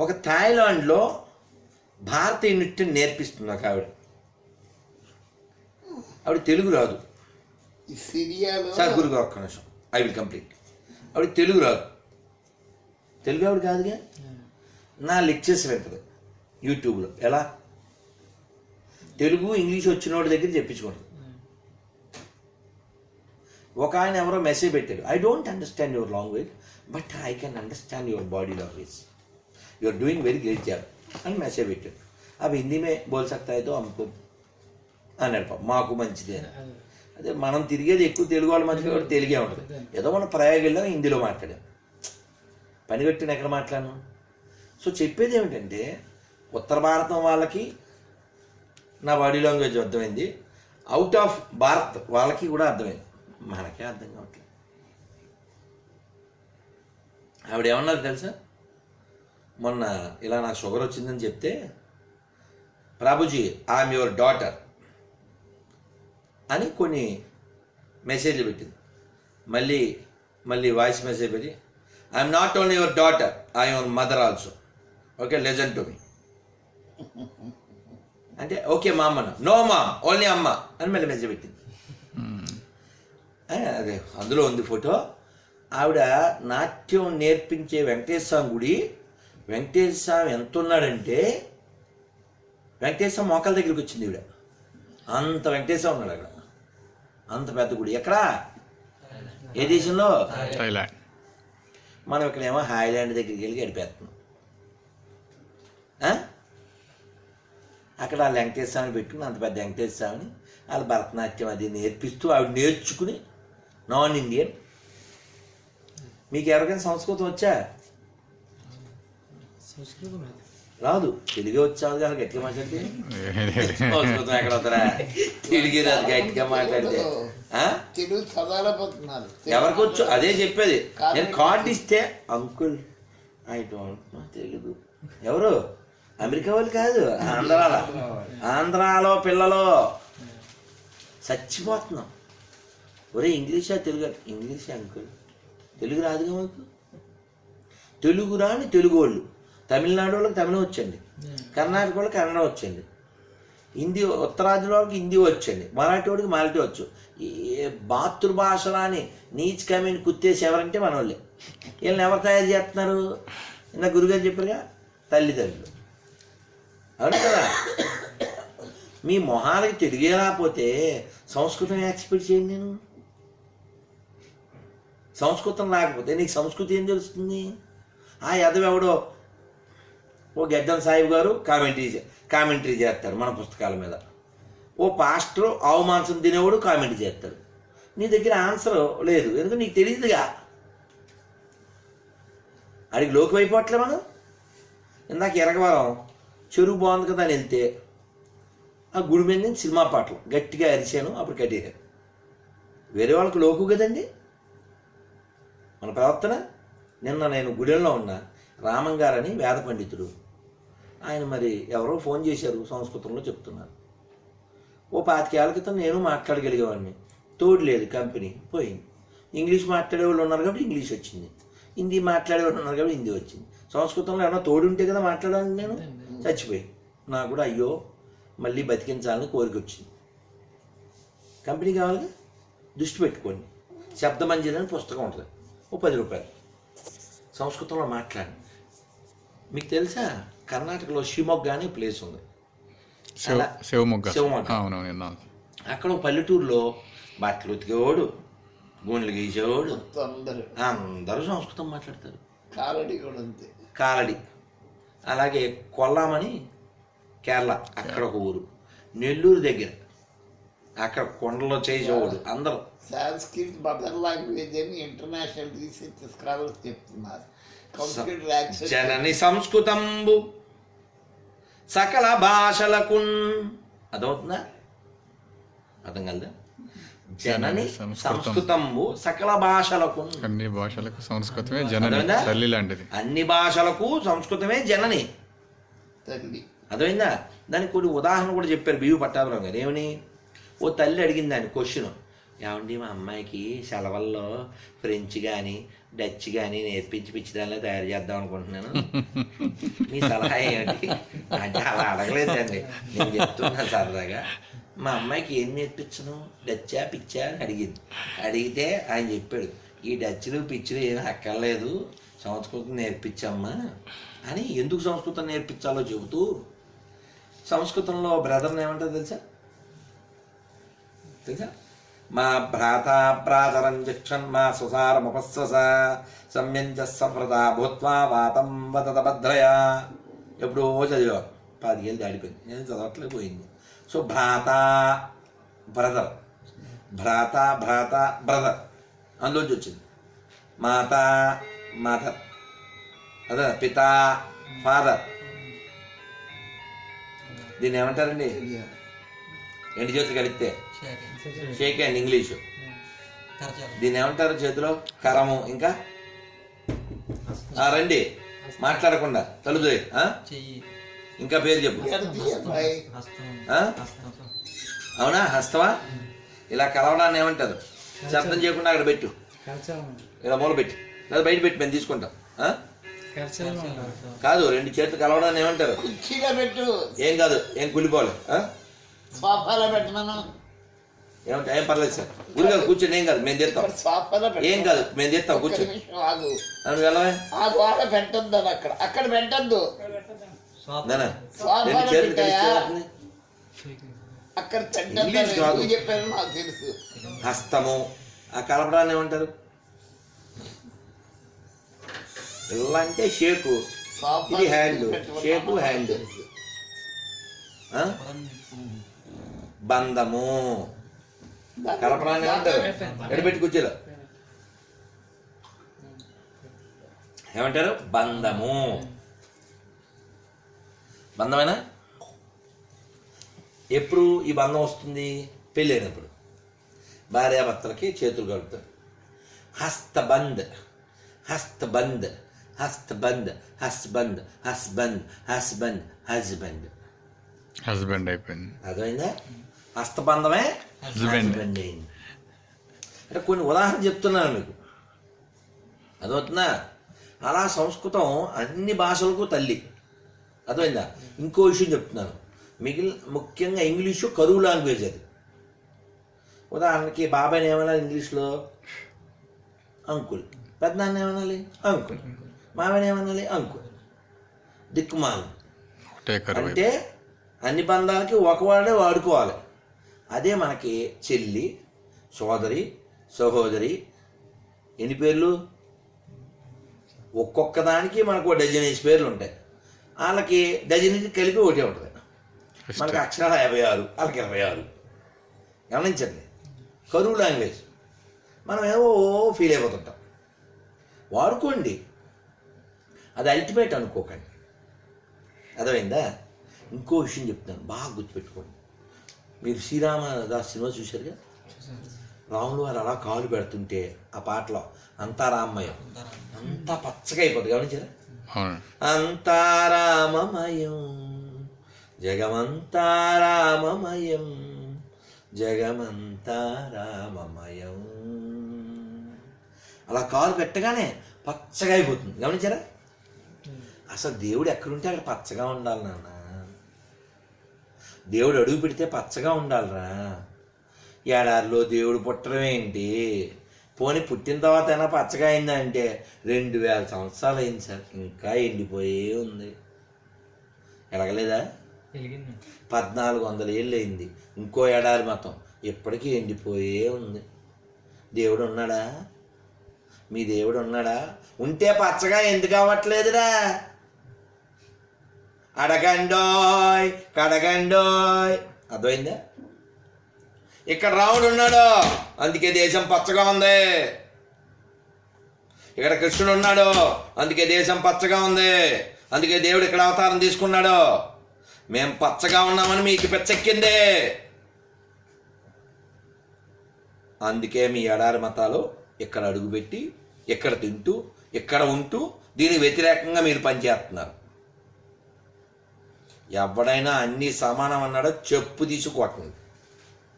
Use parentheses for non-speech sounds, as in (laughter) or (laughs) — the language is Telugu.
ఒక థాయిలాండ్లో భారతీయ నృత్యం నేర్పిస్తుంది ఒక ఆవిడ. ఆవిడ తెలుగు రాదు. ఈ సిరియాలో సార్ గురుగా ఒక్క నిమిషం. I will complete. ఆవిడ తెలుగు రాదు. తెలుగు ఆవిడ కాదుగా? నా లెక్చర్స్ వింటది. యూట్యూబ్లో. ఎలా? తెలుగు ఇంగ్లీష్ వచ్చిన వాడి దగ్గర చెప్పించుకుంటుంది. ఒక ఆయన ఎవరో మెసేజ్ పెట్టాడు. I don't understand your language but I can understand your body language you are doing very great job అని మెసేజ్ పెట్టాడు అవి హిందీ మే బోల్ సక్తాయితో అమ్ముకో అన్నాడు పాపం. మాకు మంచిది అని అదే మనం తిరిగేది ఎక్కువ తెలుగు వాళ్ళు మంచిగా కూడా తెలుగే ఉంటుంది ఏదో మనం ప్రయోగంలో హిందీలో మాట్లాడాం పని కట్టిన ఎక్కడ మాట్లాడను సో చెప్పేది ఏమిటంటే ఉత్తర భారతం వాళ్ళకి నా బాడీ లాంగ్వేజ్ అర్థమైంది అవుట్ ఆఫ్ భారత్ వాళ్ళకి కూడా అర్థమైంది మనకే అర్థం కావట్లేదు ఆవిడ ఏమన్నారు తెలుసా మొన్న ఇలా నాకు షుగర్ వచ్చిందని చెప్తే ప్రభుజీ ఐఎమ్ యువర్ డాటర్ అని కొన్ని మెసేజ్లు పెట్టింది. మళ్ళీ మళ్ళీ వాయిస్ మెసేజ్ పెట్టి I'm not only your daughter I your mother also okay listen to me అంటే ఓకే మా అమ్మను నో మా ఓన్లీ అమ్మ అని మళ్ళీ మెసేజ్ పెట్టింది. ఆ, అదే అందులో ఉంది ఫోటో. ఆవిడ నాట్యం నేర్పించే వెంకటేశ్వర స్వామి గుడి వెంకటేశ్వర స్వామి ఎంత ఉన్నాడంటే వెంకటేశ్వర మోకాల దగ్గరికి వచ్చింది ఈవిడ. అంత వెంకటేశ్వర ఉన్నాడు అక్కడ. అంత పెద్ద గుడి. ఎక్కడా? ఏ దేశంలో? థైలాండ్ మనం ఇక్కడేమో హాయిలాండ్ దగ్గరికి వెళ్ళి గడిపేస్తున్నాం? అక్కడ ఆ వెంకటేశ్వర స్వామిని పెట్టుకుని అంత పెద్ద వెంకటేశ్వర స్వామిని వాళ్ళ భరతనాట్యం అది నేర్పిస్తూ ఆవిడ నేర్చుకుని నాన్ ఇండియన్. మీకు ఎవరికైనా సంస్కృతం వచ్చా? రాదు. తెలుగే వచ్చావు కానీ గట్టిగా మాట్లాడితే. (laughs) సంస్కృతం ఎక్కడ తెలుగే రాదు గట్టిగా మాట్లాడితే. ఆ? తెలుగు చదవలేకపోతున్నారు ఎవరికి వచ్చు? అదే చెప్పేది. నేను కార్డు ఇస్తే అంకుల్ ఐ డోంట్ నో తెలియదు ఎవరు? అమెరికా వాళ్ళు కాదు ఆంధ్రాలో. ఆంధ్రాలో పిల్లలు. చచ్చిపోతున్నాం. ఒరే ఇంగ్లీషా తెలుగు? English uncle? తెలుగు రాదుగా మాకు? తెలుగు రాని తెలుగు వాళ్ళు తమిళనాడు వాళ్ళకి తమిళం వచ్చండి. కర్ణాటక వాళ్ళకి కన్నడ వచ్చండి. హిందీ ఉత్తరాది వాళ్ళకి హిందీ వచ్చండి. మరాఠీ వాడికి మరాఠీ వచ్చు. ఏ మాతృభాషలా అని నీచ్ కమీని కుత్తేసి ఎవరంటే మన వాళ్ళే వీళ్ళని ఎవరు తయారు చేస్తున్నారు? ఇందా గురుగారు చెప్పారుగా తల్లిదండ్రులు. అవును కదా? మీ మొహాలకి తెలుగే రాకపోతే సంస్కృతం ఎక్స్పెక్ట్ చేయండి నేను. సంస్కృతం రాకపోతే నీకు సంస్కృతి ఏం తెలుస్తుంది? ఆ ఎదవెవడో ఓ గెడ్డం సాహిబ్ గారు కామెంటరీ కామెంటరీ చేస్తారు మన పుస్తకాల మీద. ఓ పాస్టర్ ఆవు మాంసం తినేవాడు కామెంటరీ చేస్తాడు నీ దగ్గర ఆన్సర్ లేదు. ఎందుకంటే నీకు తెలియదుగా అడిగి లోకి అయిపోవట్లే మనం? ఇందాక ఎరగవరం చెరువు బాగుంది కదా అని వెళ్తే ఆ గుడి మీద నేను సినిమా పాటలు గట్టిగా అరిచాను అప్పుడు కట్టేశాను వేరే వాళ్ళకి లోకు కదండి? మన ప్రవర్తన? నిన్న నేను గుడెల్లో ఉన్న రామంగారని వేద పండితుడు. ఆయన మరి ఎవరో ఫోన్ చేశారు సంస్కృతంలో చెప్తున్నారు. ఓ పాతికేళ్ళ క్రితం నేను మాట్లాడగలిగేవాడిని. తోడు లేదు కంపెనీ. పోయింది. ఇంగ్లీష్ మాట్లాడే వాళ్ళు ఉన్నారు కాబట్టి ఇంగ్లీష్ వచ్చింది. హిందీ మాట్లాడే వాళ్ళు ఉన్నారు కాబట్టి హిందీ వచ్చింది. సంస్కృతంలో ఏమన్నా తోడు ఉంటే కదా మాట్లాడాలని నేను చచ్చిపోయి నాకు కూడా అయ్యో మళ్ళీ బతికించాలని కోరిక వచ్చింది. కంపెనీ కావాలిగా? దృష్టి పెట్టుకోండి. శబ్దమంజరి అని పుస్తకం ఉంటుంది. ఓ పది రూపాయలు. సంస్కృతంలో మాట్లాడి మీకు తెలుసా? కర్ణాటకలో షిమొగ్గ అనే ప్లేస్ ఉంది. శివమొగ్గ. శివమొగ్గ. అక్కడ పల్లెటూరులో బట్టలు ఉతికేవాడు గుండ్లు గీసేవాడు. అందరూ. అందరూ సంస్కృతం మాట్లాడతారు. కాలడి కూడా అంతే. కాలడి. అలాగే కొల్లామని కేరళ అక్కడ ఒక ఊరు. నెల్లూరు దగ్గర అక్కడ కొండలో చేసేవాడు అందరూ. సాంస్క్రిట్ మదర్ లాంగ్వేజ్ అని ఇంటర్నేషనల్ రీసెర్చ్ స్కాలర్స్ చెప్తున్నారు. కంప్యూటర్ యాక్సెస్ జనని సంస్కృతంబు. సకల భాషలకు అదవుతుందా అర్థం కలదా? జనని సంస్కృతం. సంస్కృతంబు సకల భాషలకు అన్ని భాషలకు సంస్కృతమే జనని? తల్లి లాంటిది. అన్ని భాషలకు సంస్కృతమే జనని. తల్లి. అర్థమైందా? దానికి కొన్ని ఉదాహరణ కూడా చెప్పారు బియ్యు పట్టాభిరావు గారు. ఏమని? ఓ తల్లి అడిగింది దాన్ని క్వశ్చన్ ఏమండి మా అమ్మాయికి సెలవుల్లో ఫ్రెంచ్ కానీ డచ్ కానీ నేర్పించి పిచ్చిదానిలో తయారు చేద్దాం అనుకుంటున్నాను. మీ సలహా ఏమిటి? అంటే అలా అడగలేదండి. నేను చెప్తున్నా సరదాగా. మా అమ్మాయికి ఏం నేర్పించను? డచ్చా పిచ్చా అని అడిగింది. అడిగితే ఆయన చెప్పాడు ఈ డచ్లు పిచ్చులు ఏమీ అక్కర్లేదు. సంస్కృతం నేర్పించమ్మా అని ఎందుకు సంస్కృతం నేర్పించాలో చెబుతూ సంస్కృతంలో బ్రదర్ని ఏమంటారు తెలుసా? తెలుసా? మా భ్రాత ప్రాతరం జక్షన్ మా సుసారమపస్వస సంయంజ భూత్వా వాతం వదత భద్రయా ఎప్పుడో చదివా. పాతికేళ్ళు దాడిపోయింది నేను చదవట్లేదు పోయింది. సో భ్రాత బ్రదర్. భ్రాత భ్రాత బ్రదర్. అందులోంచి వచ్చింది. మాత మదర్. అదే పిత ఫాదర్. దీన్ని ఏమంటారండి? ఎండు చేతులు కలిపితే. షేక్ హ్యాండ్ ఇంగ్లీషు దీన్ని ఏమంటారు చేతిలో? కరము ఇంకా? రండి. మాట్లాడకుండా. తలుపు ఇంకా పేరు చెప్పు. అవునా? హస్తవా ఇలా కలవడాన్ని ఏమంటారు? శబ్దం చేయకుండా అక్కడ పెట్టు. ఇలా మూల పెట్టి. లేదా బయట పెట్టి మేము తీసుకుంటాం. ఆ? కాదు రెండు చేతులు కలవడాన్ని ఏమంటారు? ఏం కాదు ఏం కులిపోలే ఆ? సోఫాలో పెట్టమను ఏమంటా ఏం పర్లేదు సార్. ఊరిగా కూర్చొని ఏం కాదు మేము తెస్తాం. సోఫాలో ఏం కాదు మేము తెస్తాం ఒక్క కూర్చో నిమిషం ఆగు. నువ్వు వెళ్ళవే. ఆ గోడ పెట్టద్దు అక్కడ. అక్కడ పెట్టద్దు. సోఫాలో పెట్టాయా? అక్కడ చెప్పారు నాకు తెలుసు. హస్తము ఆ కలపడాన్ని ఏమంటారు? ఇలా అంటే షేకు ఇది హ్యాండ్. షేకు హ్యాండ్. ఆ? బంధము. కలపడాన్ని ఏమంటారు? ఎడబెట్టి కూర్చోలో? ఏమంటారు? బంధము. బంధమేనా? ఎప్పుడు ఈ బంధం వస్తుంది? పెళ్ళైనప్పుడు. భార్యాభర్తలకి చేతులు కలుపుతారు హస్తబంద్ హస్తబంద్ హస్తబంద్ హస్బంద్ హస్బంద్ హస్బంద్ హస్బండ్. హస్బెండ్ అయిపోయింది. అర్థమైందా? హస్తబంధమే. హస్బెండ్ అయింది. అంటే కొన్ని ఉదాహరణ చెప్తున్నాను మీకు. అదవుతుందా అలా సంస్కృతం అన్ని భాషలకు తల్లి. అర్థమైందా? ఇంకో విషయం చెప్తున్నాను. మిగిలిన ముఖ్యంగా ఇంగ్లీషు కరువు లాంగ్వేజ్ అది. ఉదాహరణకి బాబాయ్ని ఏమనాలి ఇంగ్లీష్లో? అంకుల్. పెద్దనాన్న ఏమనాలి? అంకుల్. మామని ఏమనాలి? అంకుల్. దిక్కుమాలు. అంటే అన్ని బంధాలకి ఒకవాడే వాడుకోవాలి. అదే మనకి చెల్లి సోదరి సహోదరి ఎన్ని పేర్లు? ఒక్కొక్క దానికి మనకు ఒక డజన్ వేసి పేర్లు ఉంటాయి. వాళ్ళకి డజన్ కలిపి ఒకటే ఉంటుంది. మనకి అక్షరాలు యాభై ఆరు వాళ్ళకి ఇరవై ఆరు. గమనించండి. కరువు లాంగ్వేజ్. మనం ఏవో ఫీల్ అయిపోతుంటాం. వాడుకోండి. అది అల్టిమేట్ అనుకోకండి. అర్థమైందా? ఇంకో విషయం చెప్తాను బాగా గుర్తుపెట్టుకోండి. మీరు శ్రీరామదాస్ సినిమా చూశారుగా? రాములు వారు అలా కాలు పెడుతుంటే ఆ పాటలో అంతా రామమయం. అంతా పచ్చగా అయిపోతుంది గమనించారా? అంతా రామమయం జగమంతా రామమయం జగమంతా రామమయం. అలా కాలు పెట్టగానే పచ్చగా అయిపోతుంది గమనించారా? అసలు దేవుడు ఎక్కడుంటే అక్కడ పచ్చగా ఉండాలి నాన్న. దేవుడు అడుగు పెడితే పచ్చగా ఉండాలిరా. ఏడాదిలో దేవుడు పుట్టడం ఏంటి? పోనీ పుట్టిన తర్వాత అయినా పచ్చగా అయిందా అంటే రెండు వేల సంవత్సరాలు అయింది సార్. ఇంకా ఎండిపోయే ఉంది. ఎలగలేదా? పద్నాలుగు వందల ఏళ్ళు అయింది. ఇంకో ఏడాది మొత్తం ఇప్పటికీ ఎండిపోయే ఉంది. దేవుడు ఉన్నాడా? మీ దేవుడు ఉన్నాడా? ఉంటే పచ్చగా ఎందుకు అవ్వట్లేదురా? అడగండోయ్ కడగండోయ్ అర్థమైందా ఇక్కడ రాముడు ఉన్నాడు అందుకే దేశం పచ్చగా ఉంది ఇక్కడ కృష్ణుడు ఉన్నాడు అందుకే దేశం పచ్చగా ఉంది అందుకే దేవుడు ఇక్కడ అవతారం తీసుకున్నాడు మేము పచ్చగా ఉన్నామని మీకు పెచ్చెక్కింది అందుకే మీ ఎడారి మతాలు ఇక్కడ అడుగుపెట్టి ఇక్కడ తింటూ ఇక్కడ ఉంటూ దీనికి వ్యతిరేకంగా మీరు పనిచేస్తున్నారు ఎవడైనా అన్ని సమానం అన్నాడో చెప్పు తీసి కొట్టండి